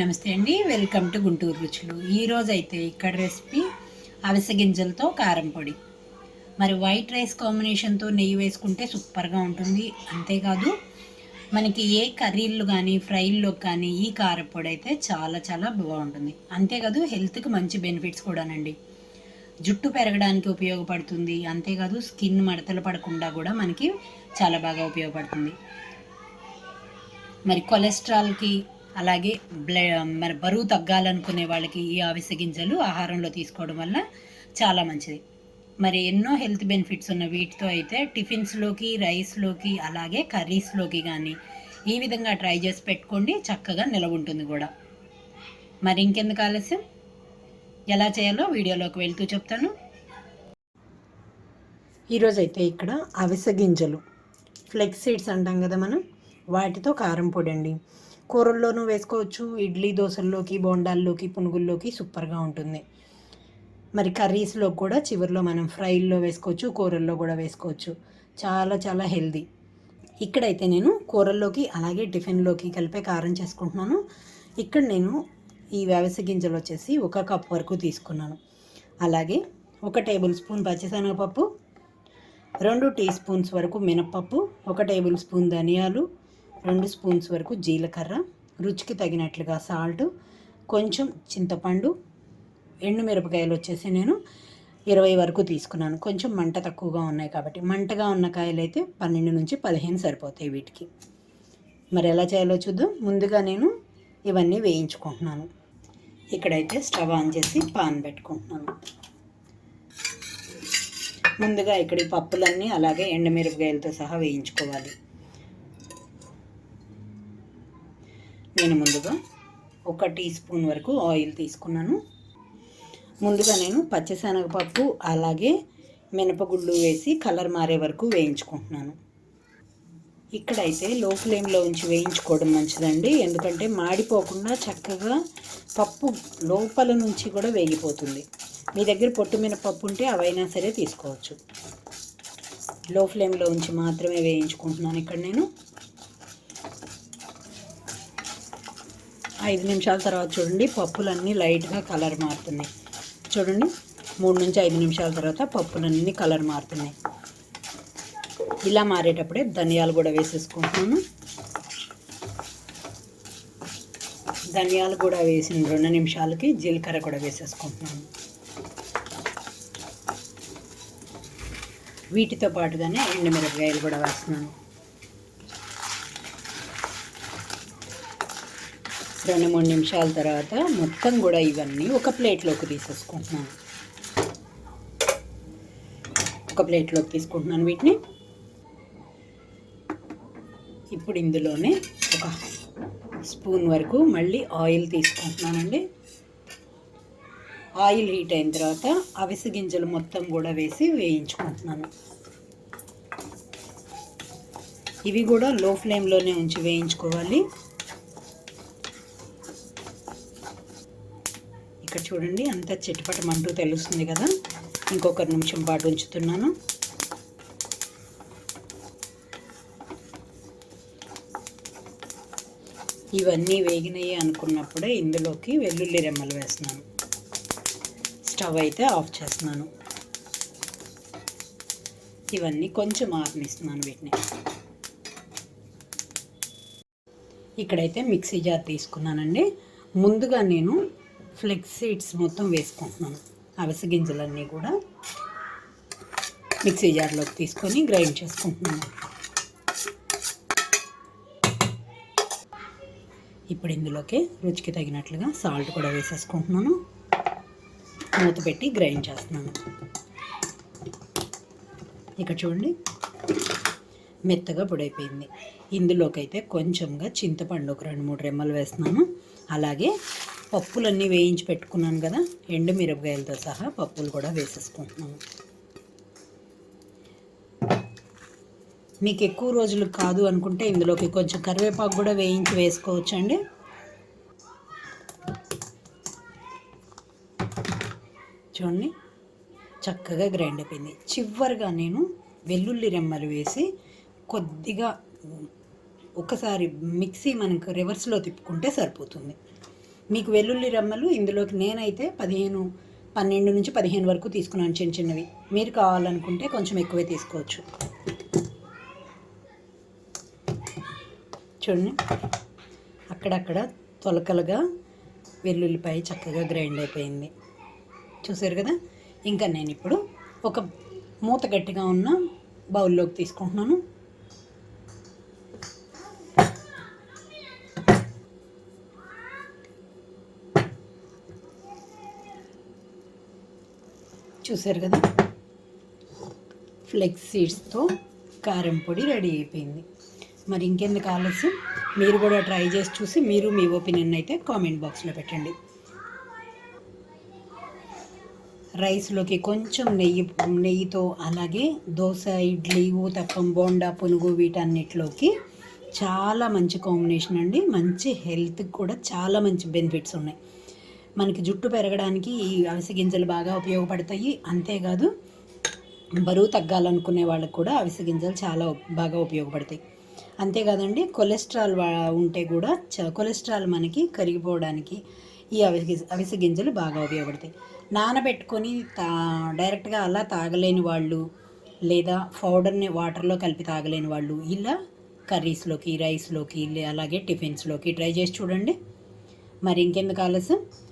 నమస్తే అండి welcome to Guntur రుచులు. ఈరోజు అయితే ఇక్కడ రెసిపీ అవిసె గింజలతో కారం పొడి. మరి వైట్ రైస్ కాంబినేషన్తో నెయ్యి వేసుకుంటే సూపర్గా ఉంటుంది. అంతేకాదు మనకి ఏ కర్రీలు కానీ ఫ్రైల్లో కానీ ఈ కారపొడి అయితే చాలా చాలా బాగుంటుంది. అంతేకాదు హెల్త్కి మంచి బెనిఫిట్స్ కూడానండి. జుట్టు పెరగడానికి ఉపయోగపడుతుంది. అంతేకాదు స్కిన్ మడతలు పడకుండా కూడా మనకి చాలా బాగా ఉపయోగపడుతుంది. మరి కొలెస్ట్రాల్కి అలాగే బ్ల మరి బరువు తగ్గాలనుకునే వాళ్ళకి ఈ అవిసె గింజలు ఆహారంలో తీసుకోవడం వల్ల చాలా మంచిది. మరి ఎన్నో హెల్త్ బెనిఫిట్స్ ఉన్న వీటితో అయితే టిఫిన్స్లోకి రైస్లోకి అలాగే కర్రీస్లోకి కానీ ఈ విధంగా ట్రై చేసి పెట్టుకోండి చక్కగా నిలవ ఉంటుంది కూడా. మరి ఇంకెందుకు ఆలస్యం? ఎలా చేయాలో వీడియోలోకి వెళ్తూ చెప్తాను. ఈరోజైతే ఇక్కడ అవిసె గింజలు. ఫ్లెక్స్ సీడ్స్ అంటాం కదా మనం వాటితో కారం పొడి అండి కూరల్లోనూ వేసుకోవచ్చు. ఇడ్లీ దోశల్లోకి బోండాల్లోకి పునుగుల్లోకి సూపర్గా ఉంటుంది. మరి కర్రీస్లో కూడా చివరిలో మనం ఫ్రైల్లో వేసుకోవచ్చు కూరల్లో కూడా వేసుకోవచ్చు. చాలా చాలా హెల్దీ. ఇక్కడైతే నేను కూరల్లోకి అలాగే టిఫిన్లోకి కలిపే కారం చేసుకుంటున్నాను. ఇక్కడ నేను ఈ వ్యవసాయ గింజలు వచ్చేసి ఒక కప్ వరకు తీసుకున్నాను. అలాగే ఒక టేబుల్ స్పూన్ పచ్చిశనగపప్పు రెండు టీ స్పూన్స్ వరకు మినప్పప్పు ఒక టేబుల్ స్పూన్ ధనియాలు రెండు స్పూన్స్ వరకు జీలకర్ర రుచికి తగినట్లుగా సాల్ట్ కొంచెం చింతపండు ఎండుమిరపకాయలు వచ్చేసి నేను ఇరవై వరకు తీసుకున్నాను. కొంచెం మంట తక్కువగా ఉన్నాయి కాబట్టి. మంటగా ఉన్న కాయలు అయితే పన్నెండు నుంచి పదిహేను సరిపోతాయి వీటికి. మరి ఎలా చేయాలో చూద్దాం. ముందుగా నేను ఇవన్నీ వేయించుకుంటున్నాను. ఇక్కడైతే స్టవ్ ఆన్ చేసి పాన్ పెట్టుకుంటున్నాను. ముందుగా ఇక్కడ పప్పులన్నీ అలాగే ఎండమిరపకాయలతో సహా వేయించుకోవాలి. నేను ముందుగా ఒక టీ స్పూన్ వరకు ఆయిల్ తీసుకున్నాను. ముందుగా నేను పచ్చిశనగపప్పు అలాగే మినపగుళ్ళు వేసి కలర్ మారే వరకు వేయించుకుంటున్నాను. ఇక్కడైతే లో ఫ్లేమ్లో ఉంచి వేయించుకోవడం మంచిదండి. ఎందుకంటే మాడిపోకుండా చక్కగా పప్పు లోపల నుంచి కూడా వేగిపోతుంది. మీ దగ్గర పొట్టు మినపప్పు ఉంటే అవైనా సరే తీసుకోవచ్చు. లో ఫ్లేమ్లో ఉంచి మాత్రమే వేయించుకుంటున్నాను ఇక్కడ నేను. ఐదు నిమిషాల తర్వాత చూడండి పప్పులన్నీ లైట్గా కలర్ మారుతున్నాయి. చూడండి మూడు నుంచి ఐదు నిమిషాల తర్వాత పప్పులన్నీ కలర్ మారుతున్నాయి. ఇలా మారేటప్పుడే ధనియాలు కూడా వేసేసుకుంటున్నాను. ధనియాలు కూడా వేసిన రెండు నిమిషాలకి జీలకర్ర కూడా వేసేసుకుంటున్నాను. వీటితో పాటుగానే ఎండుమిరపకాయలు కూడా వేస్తున్నాను. రెండు మూడు నిమిషాల తర్వాత మొత్తం కూడా ఇవన్నీ ఒక ప్లేట్లోకి తీసేసుకుంటున్నాను. ఒక ప్లేట్లోకి తీసుకుంటున్నాను వీటిని. ఇప్పుడు ఇందులోనే ఒక స్పూన్ వరకు మళ్ళీ ఆయిల్ తీసుకుంటున్నానండి. ఆయిల్ హీట్ అయిన తర్వాత అవిసె గింజలు మొత్తం కూడా వేసి వేయించుకుంటున్నాను. ఇవి కూడా లో ఫ్లేమ్లోనే ఉంచి వేయించుకోవాలి ఇక్కడ చూడండి అంత చిటపటమంటూ తెలుస్తుంది కదా. ఇంకొక నిమిషం పాటు ఉంచుతున్నాను. ఇవన్నీ వేగినాయి అనుకున్నప్పుడే ఇందులోకి వెల్లుల్లి రెమ్మలు వేస్తున్నాను. స్టవ్ అయితే ఆఫ్ చేస్తున్నాను. ఇవన్నీ కొంచెం ఆర్నిస్తున్నాను వీటిని. ఇక్కడైతే మిక్సీ జార్ తీసుకున్నానండి. ముందుగా నేను ఫ్లెక్స్ సీడ్స్ మొత్తం వేసుకుంటున్నాను. అవిసె గింజలన్నీ కూడా మిక్సీ జార్లోకి తీసుకొని గ్రైండ్ చేసుకుంటున్నాను. ఇప్పుడు ఇందులోకి రుచికి తగినట్లుగా సాల్ట్ కూడా వేసేసుకుంటున్నాను. మూత పెట్టి గ్రైండ్ చేస్తున్నాను. ఇక్కడ చూడండి మెత్తగా పొడైపోయింది. ఇందులోకి అయితే కొంచెంగా చింతపండు ఒక రెండు మూడు రెమ్మలు వేస్తున్నాను. అలాగే పప్పులన్నీ వేయించి పెట్టుకున్నాను కదా ఎండు మిరపకాయలతో సహా పప్పులు కూడా వేసేసుకుంటున్నాను. మీకు ఎక్కువ రోజులు కాదు అనుకుంటే ఇందులోకి కొంచెం కరివేపాకు కూడా వేయించి వేసుకోవచ్చు అండి చూడండి చక్కగా గ్రైండ్ అయిపోయింది. చివరిగా నేను వెల్లుల్లి రెమ్మలు వేసి కొద్దిగా ఒకసారి మిక్సీ మనకు రివర్స్లో తిప్పుకుంటే సరిపోతుంది. మీకు వెల్లుల్లి రమ్మలు ఇందులోకి నేనైతే పదిహేను పన్నెండు నుంచి పదిహేను వరకు తీసుకున్నాను చిన్న చిన్నవి. మీరు కావాలనుకుంటే కొంచెం ఎక్కువే తీసుకోవచ్చు. చూడండి. అక్కడక్కడ తొలకలుగా వెల్లుల్లిపాయ చక్కగా గ్రైండ్ అయిపోయింది. చూసారు కదా? ఇంకా నేను ఇప్పుడు ఒక మూత గట్టిగా ఉన్న బౌల్లోకి తీసుకుంటున్నాను. చూసారు కదా? ఫ్లెక్స్ సీడ్స్తో కారం పొడి రెడీ అయిపోయింది. మరి ఇంకెందుకు ఆలస్యం? మీరు కూడా ట్రై చేసి చూసి మీరు మీ ఒపీనియన్ అయితే కామెంట్ బాక్స్లో పెట్టండి. రైస్లోకి కొంచెం నెయ్యి నెయ్యితో అలాగే దోశ ఇడ్లీ ఊతప్పం బోండా పునుగు వీటన్నిటిలోకి చాలా మంచి కాంబినేషన్ అండి. మంచి హెల్త్కి కూడా చాలా మంచి బెనిఫిట్స్ ఉన్నాయి. మనకి జుట్టు పెరగడానికి ఈ అవిసె గింజలు బాగా ఉపయోగపడతాయి. అంతేకాదు బరువు తగ్గాలనుకునే వాళ్ళకి కూడా అవిసె గింజలు చాలా బాగా ఉపయోగపడతాయి. అంతేకాదండి కొలెస్ట్రాల్ ఉంటే కూడా చ కొలెస్ట్రాల్ మనకి కరిగిపోవడానికి ఈ అవిసె అవిసె గింజలు బాగా ఉపయోగపడతాయి. నానబెట్టుకొని తా డైరెక్ట్గా అలా తాగలేని వాళ్ళు లేదా పౌడర్ని వాటర్లో కలిపి తాగలేని వాళ్ళు ఇలా కర్రీస్లోకి రైస్లోకి అలాగే టిఫిన్స్లోకి ట్రై చేసి చూడండి. మరి ఇంకెందుకు ఆలస్యం?